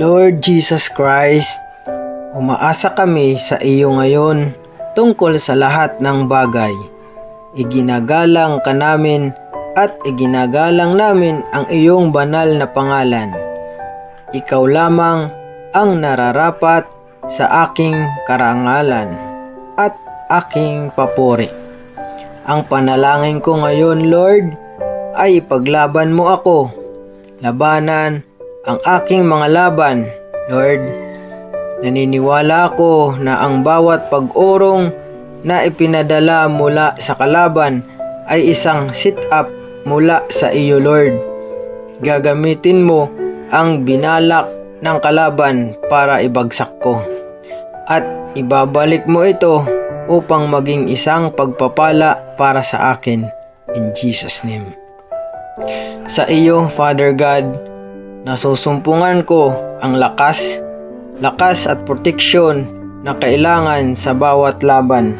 Lord Jesus Christ, umaasa kami sa iyo ngayon tungkol sa lahat ng bagay. Iginagalang ka namin at iginagalang namin ang iyong banal na pangalan. Ikaw lamang ang nararapat sa aking karangalan at aking papuri. Ang panalangin ko ngayon, Lord, ay ipaglaban mo ako. Labanan ang aking mga laban, Lord. Naniniwala ako na ang bawat pag-urong na ipinadala mula sa kalaban ay isang sit-up mula sa iyo, Lord. Gagamitin mo ang binalak ng kalaban para ibagsak ko. At ibabalik mo ito upang maging isang pagpapala para sa akin. In Jesus' name. Sa iyo, Father God, nasusumpungan ko ang lakas, lakas at proteksyon na kailangan sa bawat laban.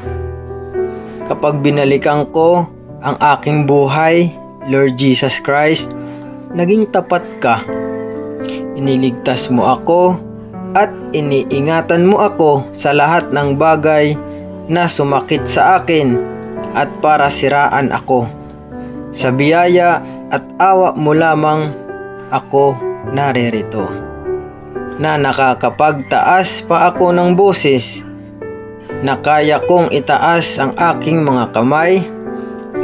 Kapag binalikan ko ang aking buhay, Lord Jesus Christ, naging tapat ka. Iniligtas mo ako at iniingatan mo ako sa lahat ng bagay na sumakit sa akin at para siraan ako. Sa biyaya at awa mo lamang ako naririto. Na nakakapagtaas pa ako ng boses, na kaya kong itaas ang aking mga kamay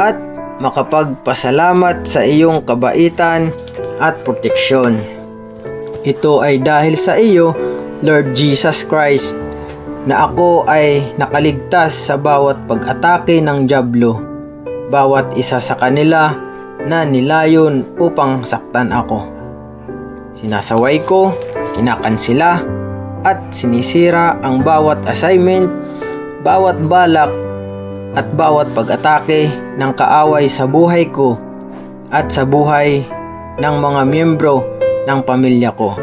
at makapagpasalamat sa iyong kabaitan at proteksyon. Ito ay dahil sa iyo, Lord Jesus Christ, na ako ay nakaligtas sa bawat pag-atake ng Diablo, bawat isa sa kanila na nilayon upang saktan ako. Sinasaway ko, kinakansila, at sinisira ang bawat assignment, bawat balak, at bawat pag-atake ng kaaway sa buhay ko at sa buhay ng mga miyembro ng pamilya ko.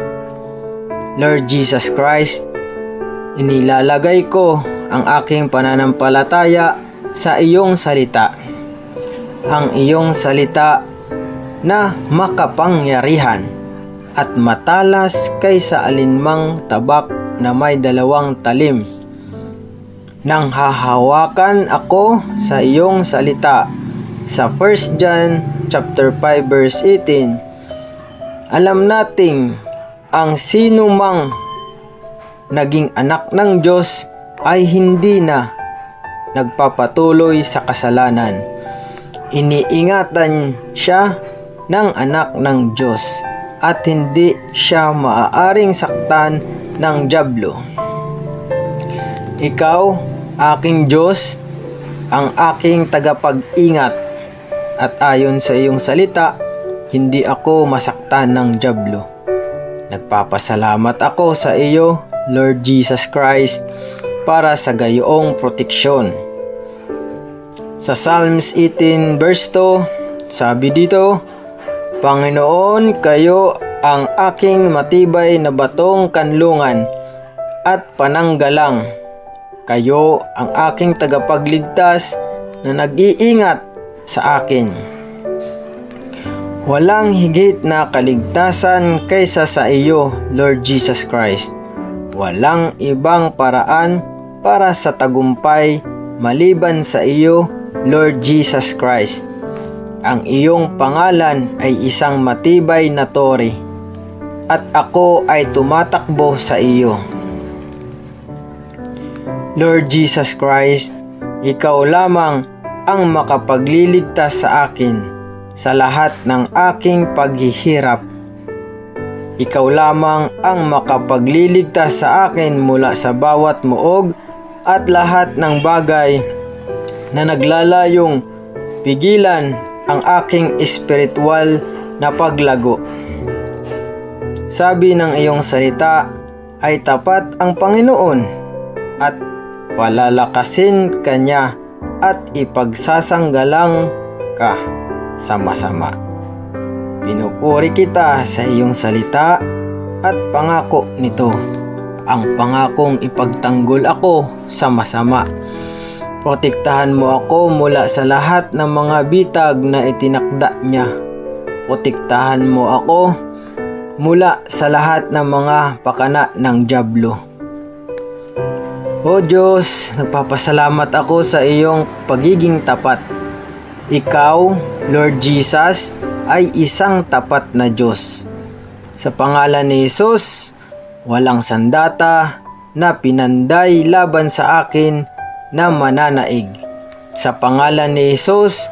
Lord Jesus Christ, inilalagay ko ang aking pananampalataya sa iyong salita. Ang iyong salita na makapangyarihan at matalas kaysa alinmang tabak na may dalawang talim. Nang hahawakan ako sa iyong salita sa 1 John chapter 5 verse 18 alam nating ang sino mang naging anak ng Diyos ay hindi na nagpapatuloy sa kasalanan. Iniingatan siya ng anak ng Diyos at hindi siya maaaring saktan ng Diablo. Ikaw, aking Diyos, ang aking tagapag-ingat at ayon sa iyong salita, hindi ako masaktan ng Diablo. Nagpapasalamat ako sa iyo, Lord Jesus Christ, para sa gayoong proteksyon. Sa Psalms 18 verse 2, sabi dito, Panginoon, kayo ang aking matibay na batong kanlungan at pananggalang. Kayo ang aking tagapagligtas na nag-iingat sa akin. Walang higit na kaligtasan kaysa sa iyo, Lord Jesus Christ. Walang ibang paraan para sa tagumpay maliban sa iyo, Lord Jesus Christ. Ang iyong pangalan ay isang matibay na tore at ako ay tumatakbo sa iyo. Lord Jesus Christ, ikaw lamang ang makapagliligtas sa akin sa lahat ng aking paghihirap. Ikaw lamang ang makapagliligtas sa akin mula sa bawat muog at lahat ng bagay na naglalayong pigilan ang aking espiritual na paglago. Sabi ng iyong salita ay tapat ang Panginoon at palalakasin kanya at ipagsasanggalang ka sa masama. Pinupuri kita sa iyong salita at pangako nito. Ang pangakong ipagtanggol ako sa masama. Protektahan mo ako mula sa lahat ng mga bitag na itinakda niya. Protektahan mo ako mula sa lahat ng mga pakana ng Diablo. O Diyos, nagpapasalamat ako sa iyong pagiging tapat. Ikaw, Lord Jesus, ay isang tapat na Diyos. Sa pangalan ni Jesus, walang sandata na pinanday laban sa akin na mananaig. Sa pangalan ni Jesus,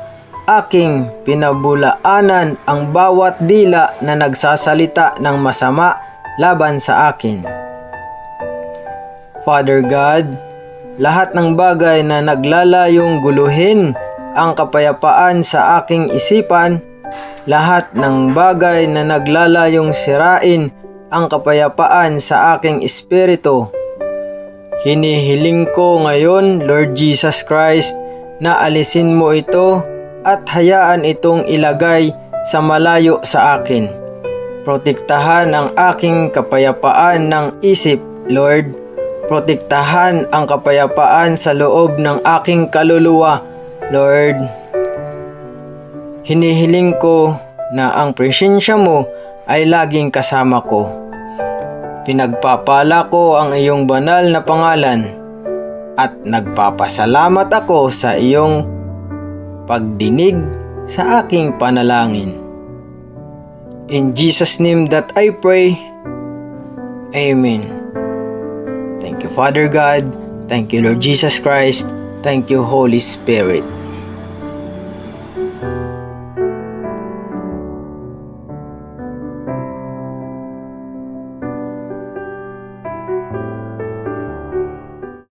aking pinabulaanan ang bawat dila na nagsasalita ng masama laban sa akin. Father God, lahat ng bagay na naglalayong guluhin ang kapayapaan sa aking isipan, lahat ng bagay na naglalayong sirain ang kapayapaan sa aking espiritu. Hinihiling ko ngayon, Lord Jesus Christ, na alisin mo ito at hayaan itong ilagay sa malayo sa akin. Protektahan ang aking kapayapaan ng isip, Lord. Protektahan ang kapayapaan sa loob ng aking kaluluwa, Lord. Hinihiling ko na ang presensya mo ay laging kasama ko. Pinagpapala ko ang iyong banal na pangalan at nagpapasalamat ako sa iyong pagdinig sa aking panalangin. In Jesus' name that I pray, Amen. Thank you, Father God. Thank you, Lord Jesus Christ. Thank you, Holy Spirit.